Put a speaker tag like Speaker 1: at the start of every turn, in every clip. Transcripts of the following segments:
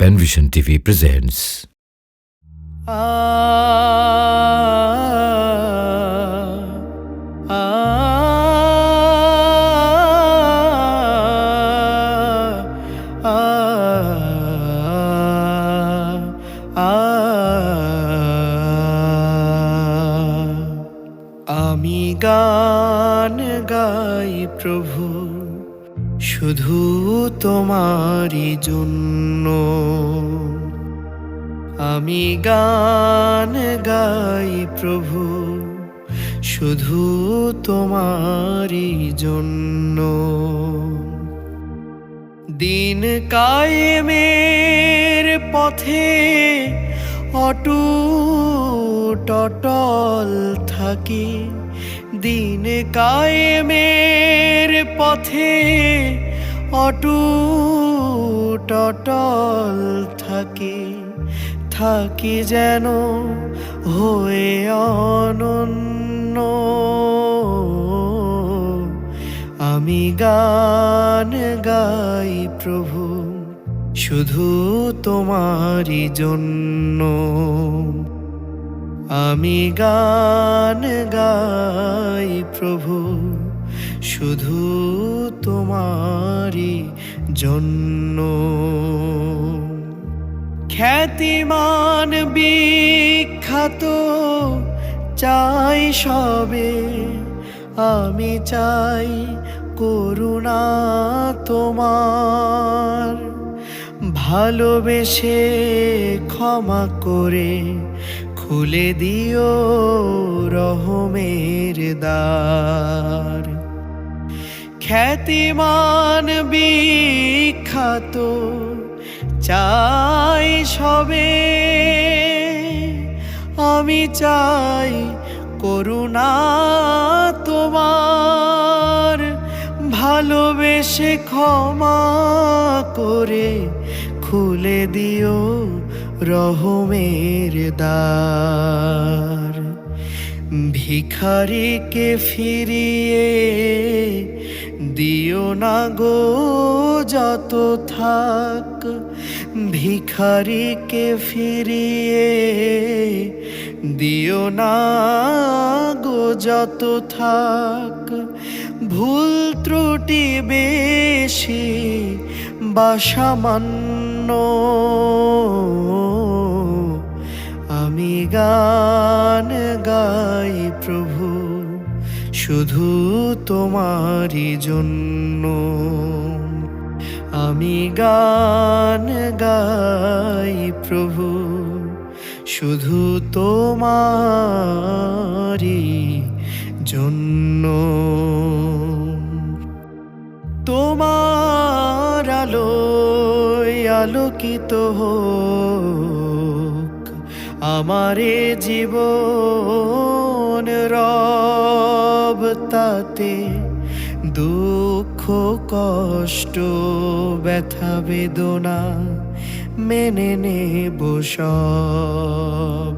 Speaker 1: Penvision TV presents.
Speaker 2: আমি গান গাই প্রভু শুধু তোমারই জন্য। আমি গান গাই প্রভু, শুধু তোমারই জন্য। দিন কায়েমের পথে অটুট অটল থাকি। দিন কায়েমের পথে অটুট অটল থাকি থাকি যেন হয়ে অনন্য। আমি গান গাই প্রভু, শুধু তোমারই জন্য। আমি গান গাই প্রভু, শুধু তোমারই জন্য। খ্যাতিমান বিখ্যাত, চাই সবে, আমি চাই করুণা তোমার। ভালোবেসে ক্ষমা করে খুলে দিও রহমের দ্বার। খ্যাতিমান বিখ্যাত, চাই সবে। আমি চাই করুণা তোমার, ভালোবেসে ক্ষমা করে খুলে দিও রহমের দ্বার। ভিখারিকে ফিরিয়ে দিও না গো, যত থাক। ভিখারিকে ফিরিয়ে দিও না গো, যত থাক। ভুল ত্রুটি বেশি বা সামান্য আমি গান গাই প্রভু, শুধু তোমারই জন্য। আমি গান গাই প্রভু, শুধু তোমারই জন্য। আলোকিত হোক, আমারে জীবন রব, তাতে দুঃখ, কষ্ট, ব্যথা, বেদনা মেনে নেব সব।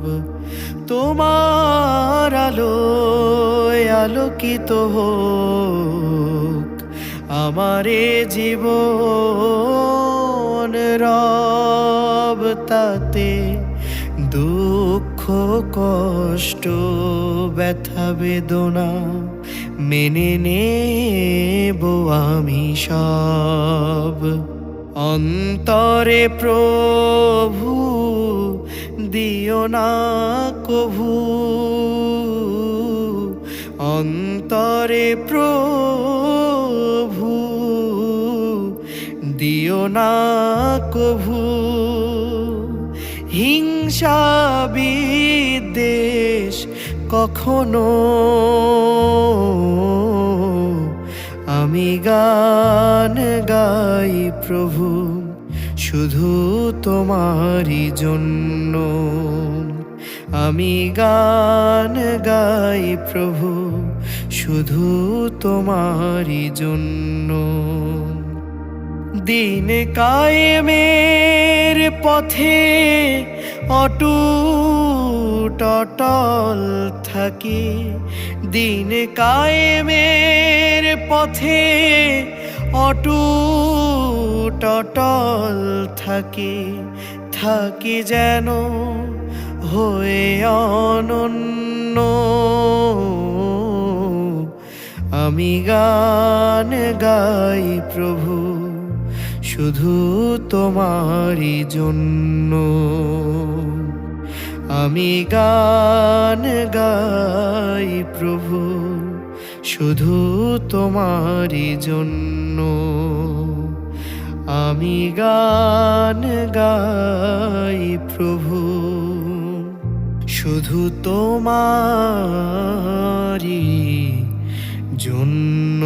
Speaker 2: তোমার আলোয় আলোকিত হোক, আমারে জীবন রব, তাতে দুঃখ, কষ্ট, ব্যথা, বেদনা মেনে নেব আমি সব। অন্তরে প্রভু, দিও না কভু। অন্তরে প্রভু দিও না কভু। হিংসা বিদ্বেষ কখনো আমি গান গাই প্রভু, শুধু তোমারই জন্য। আমি গান গাই প্রভু, শুধু তোমারই জন্য। দিন কায়েমের পথে অটুট অটল থাকি। দিন কায়েমের পথে অটুট অটল থাকে। থাকে যেন হয়ে অনন্য। আমি গান গাই প্রভু। শুধু তোমারই জন্য। আমি গান গাই প্রভু, শুধু তোমারই জন্য। আমি গান গাই প্রভু, শুধু তোমারই জন্য।